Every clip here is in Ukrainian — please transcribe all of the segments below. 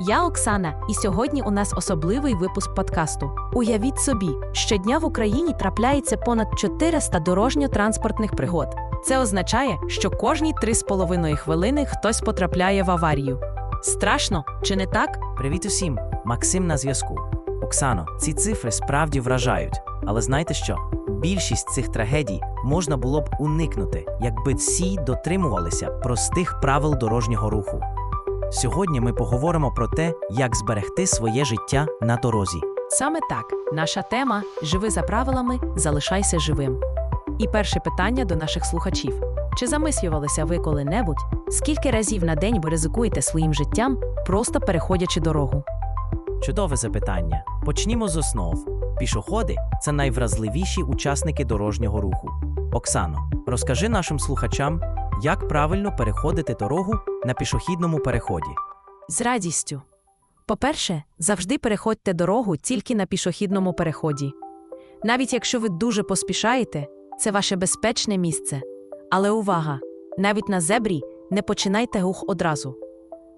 Я Оксана, і сьогодні у нас особливий випуск подкасту. Уявіть собі, щодня в Україні трапляється понад 400 дорожньо-транспортних пригод. Це означає, що кожні 3,5 хвилини хтось потрапляє в аварію. Страшно, чи не так? Привіт усім! Максим на зв'язку. Оксано, ці цифри справді вражають. Але знаєте що? Більшість цих трагедій можна було б уникнути, якби всі дотримувалися простих правил дорожнього руху. Сьогодні ми поговоримо про те, як зберегти своє життя на дорозі. Саме так, наша тема Живи за правилами, залишайся живим. І перше питання до наших слухачів: чи замислювалися ви коли-небудь, скільки разів на день ви ризикуєте своїм життям, просто переходячи дорогу? Чудове запитання. Почнімо з основ. Пішоходи це найвразливіші учасники дорожнього руху. Оксано, розкажи нашим слухачам, як правильно переходити дорогу на пішохідному переході. З радістю. По-перше, завжди переходьте дорогу тільки на пішохідному переході. Навіть якщо ви дуже поспішаєте, це ваше безпечне місце. Але увага! Навіть на зебрі не починайте рух одразу.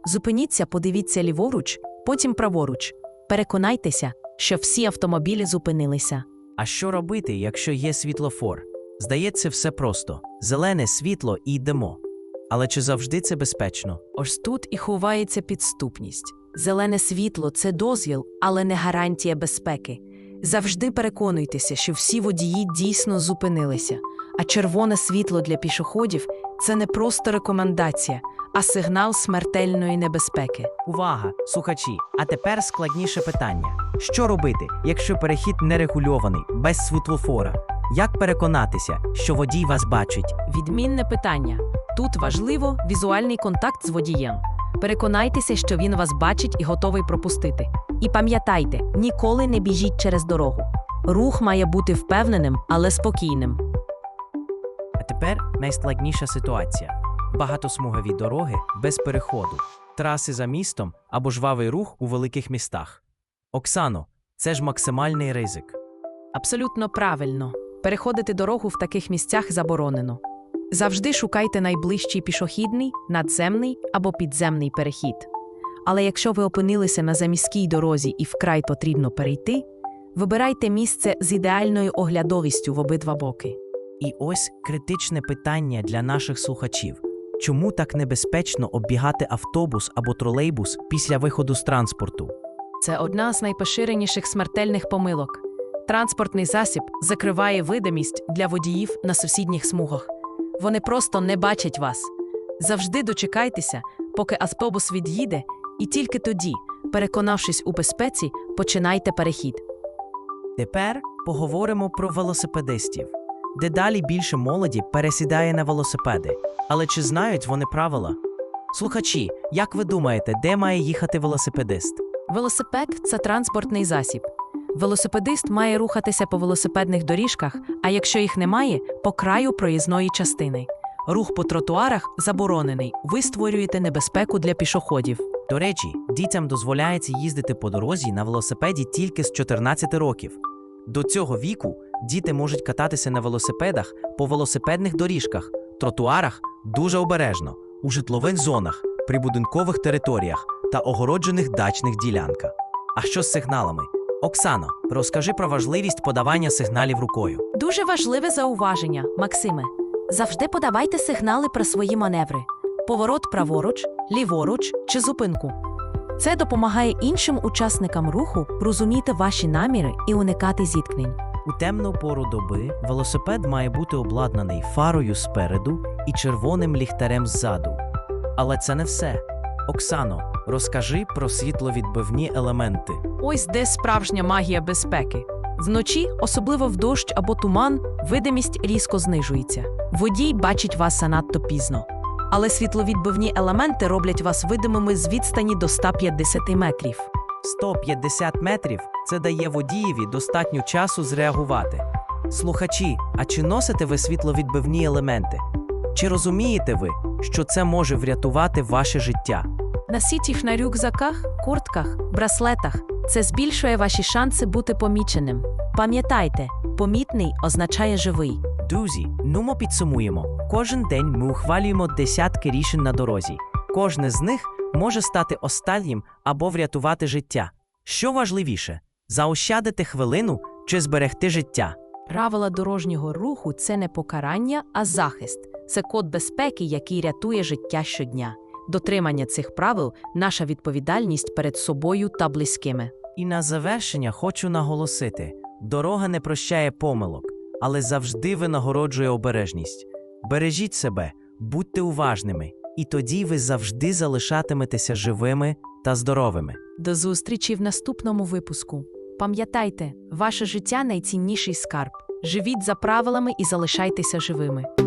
Зупиніться, подивіться ліворуч, потім праворуч. Переконайтеся, що всі автомобілі зупинилися. А що робити, якщо є світлофор? Здається, все просто: зелене світло і йдемо. Але чи завжди це безпечно? Ось тут і ховається підступність. Зелене світло це дозвіл, але не гарантія безпеки. Завжди переконуйтеся, що всі водії дійсно зупинилися. А червоне світло для пішоходів це не просто рекомендація, а сигнал смертельної небезпеки. Увага, слухачі! А тепер складніше питання: що робити, якщо перехід нерегульований, без світлофора? Як переконатися, що водій вас бачить? Відмінне питання. Тут важливо візуальний контакт з водієм. Переконайтеся, що він вас бачить і готовий пропустити. І пам'ятайте, ніколи не біжіть через дорогу. Рух має бути впевненим, але спокійним. А тепер найскладніша ситуація: багатосмугові дороги без переходу, траси за містом або жвавий рух у великих містах. Оксано, це ж максимальний ризик. Абсолютно правильно. Переходити дорогу в таких місцях заборонено. Завжди шукайте найближчий пішохідний, надземний або підземний перехід. Але якщо ви опинилися на заміській дорозі і вкрай потрібно перейти, вибирайте місце з ідеальною оглядовістю в обидва боки. І ось критичне питання для наших слухачів: чому так небезпечно оббігати автобус або тролейбус після виходу з транспорту? Це одна з найпоширеніших смертельних помилок. Транспортний засіб закриває видимість для водіїв на сусідніх смугах. Вони просто не бачать вас. Завжди дочекайтеся, поки автобус від'їде, і тільки тоді, переконавшись у безпеці, починайте перехід. Тепер поговоримо про велосипедистів. Дедалі більше молоді пересідає на велосипеди. Але чи знають вони правила? Слухачі, як ви думаєте, де має їхати велосипедист? Велосипед це транспортний засіб. Велосипедист має рухатися по велосипедних доріжках, а якщо їх немає, по краю проїзної частини. Рух по тротуарах заборонений. Ви створюєте небезпеку для пішоходів. До речі, дітям дозволяється їздити по дорозі на велосипеді тільки з 14 років. До цього віку діти можуть кататися на велосипедах по велосипедних доріжках, тротуарах дуже обережно, у житлових зонах, прибудинкових територіях та огороджених дачних ділянках. А що з сигналами? Оксано, розкажи про важливість подавання сигналів рукою. Дуже важливе зауваження, Максиме. Завжди подавайте сигнали про свої маневри: поворот праворуч, ліворуч чи зупинку. Це допомагає іншим учасникам руху розуміти ваші наміри і уникати зіткнень. У темну пору доби велосипед має бути обладнаний фарою спереду і червоним ліхтарем ззаду. Але це не все. Оксано, розкажи про світловідбивні елементи. Ось де справжня магія безпеки. Вночі, особливо в дощ або туман, видимість різко знижується. Водій бачить вас занадто пізно. Але світловідбивні елементи роблять вас видимими з відстані до 150 метрів. 150 метрів це дає водієві достатньо часу зреагувати. Слухачі, а чи носите ви світловідбивні елементи? Чи розумієте ви, що це може врятувати ваше життя? Носіть їх на рюкзаках, куртках, браслетах. Це збільшує ваші шанси бути поміченим. Пам'ятайте, помітний означає живий. Друзі, нумо підсумуємо. Кожен день ми ухвалюємо десятки рішень на дорозі. Кожне з них може стати останнім або врятувати життя. Що важливіше заощадити хвилину чи зберегти життя? Правила дорожнього руху це не покарання, а захист. Це код безпеки, який рятує життя щодня. Дотримання цих правил наша відповідальність перед собою та близькими. І на завершення хочу наголосити: дорога не прощає помилок, але завжди винагороджує обережність. Бережіть себе, будьте уважними, і тоді ви завжди залишатиметеся живими та здоровими. До зустрічі в наступному випуску. Пам'ятайте, ваше життя найцінніший скарб. Живіть за правилами і залишайтеся живими.